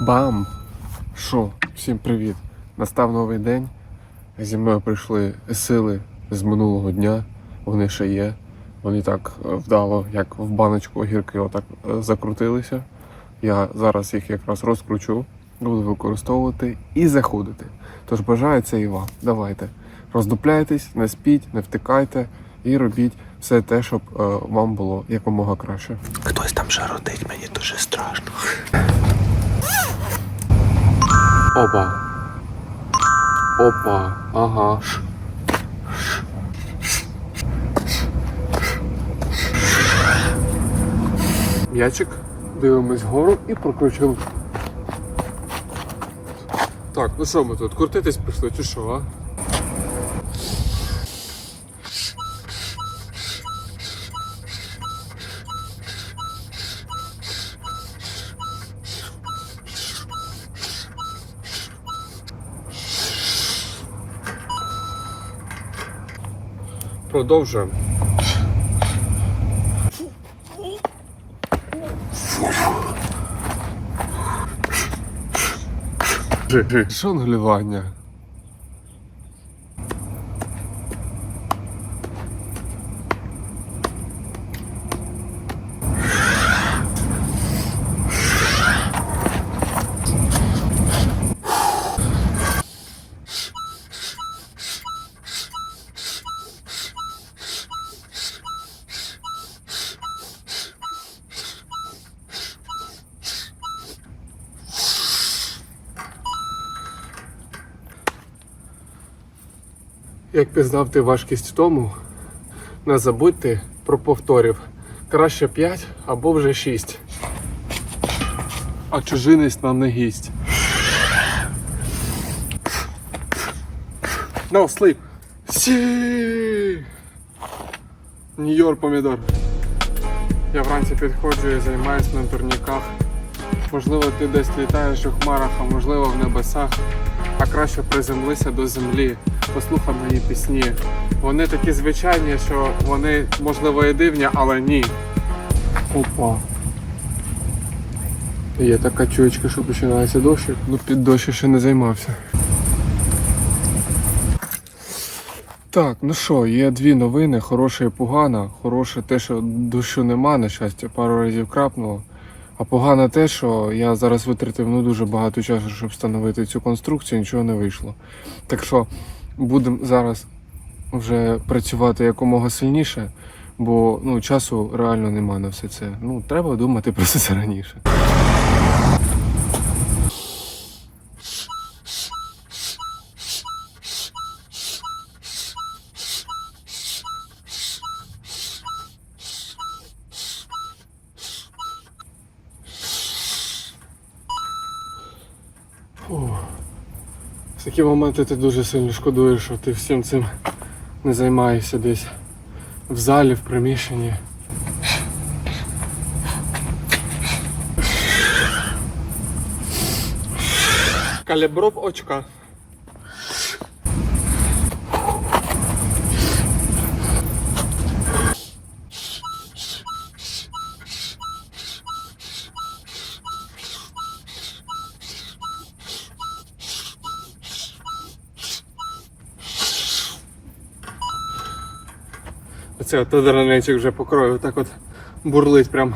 Бам! Шо, всім привіт! Настав новий день. Зі мною прийшли сили з минулого дня. Вони ще є. Вони так е, вдало, як в баночку огірки, отак е, закрутилися. Я зараз їх якраз розкручу, буду використовувати і заходити. Тож бажаю це і вам. Давайте. Роздупляйтесь, не спіть, не втикайте і робіть все те, щоб е, вам було якомога краще. Хтось там шародить, мені дуже страшно. Опа. Опа. Ага. М'ячик. Дивимось вгору і прокручуємо. Так, ну що ми тут? Крутитись прийшли, чи що, а? Продовжуємо. Жонглювання. Як пізнавти важкість тому, не забудьте про повторів. Краще 5 або вже 6. А чужинець нам не гість. No, sleep. Сі! Нью-Йорк помідор. Я вранці підходжу і займаюся на турніках. Можливо, ти десь літаєш у хмарах, а можливо в небесах. А краще приземлися до землі, послухай мої пісні. Вони такі звичайні, що вони, можливо, і дивні, але ні. Опа. Є така чуєчка, що починається дощик. Ну під дощ ще не займався. Так, ну що, є дві новини, хороша і погана. Хороше те, що дощу нема, на щастя, пару разів крапнуло. А погано те, що я зараз витратив ну, дуже багато часу, щоб встановити цю конструкцію, нічого не вийшло. Так що будемо зараз вже працювати якомога сильніше, бо ну, часу реально нема на все це. Ну, треба думати про це раніше. Такі моменти ти дуже сильно шкодуєш, що ти всім цим не займаєшся десь в залі, в приміщенні. Калібров очка. Оце от дранечок вже по краю так от бурлить прям.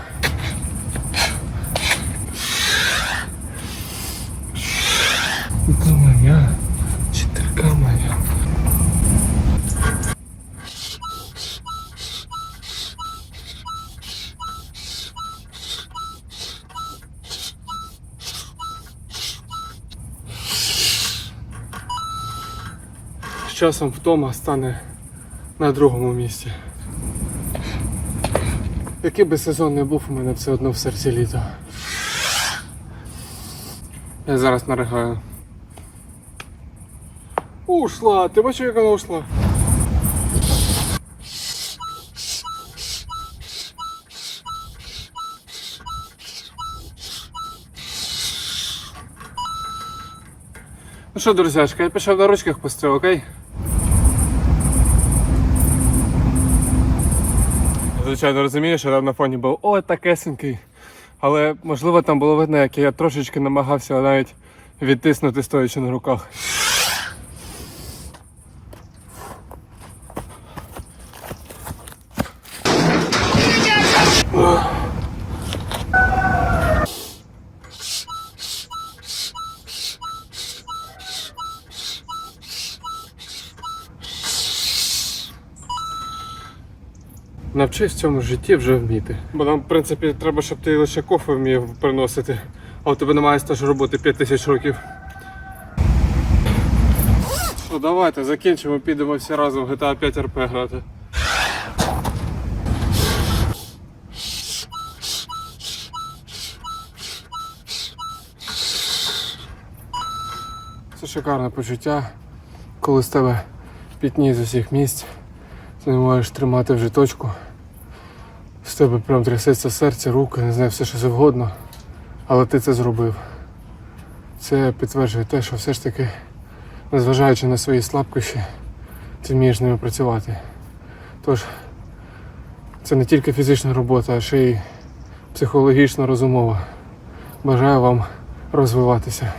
Это моя, читерка моя. З часом втома стане на другому місці. Який би сезон не був, у мене все одно в серці літо. Я зараз наригаю. Ушла! Ти бачиш, як вона ушла? Ну що, друзяшка, я пішов на ручках постріл, окей? Звичайно, розумію, що там на фоні був о, такесенький Але можливо там було видно, як я трошечки намагався навіть відтиснути стоячи на руках. Навчись в цьому житті вже вміти. Бо нам, в принципі, треба, щоб ти лише кофе вмів приносити, а у тебе немає стажу роботи 5 тисяч років. Що, давайте закінчимо, підемо всі разом в GTA 5 RP грати. Це шикарне почуття, коли з тебе пітні з усіх місць. Ти не можеш тримати вже точку. З тебе прям трясеться серце, руки, не знаю, все що завгодно. Але ти це зробив. Це підтверджує те, що все ж таки, незважаючи на свої слабкощі, ти вмієш ними працювати. Тож, це не тільки фізична робота, а ще й психологічна розумова. Бажаю вам розвиватися.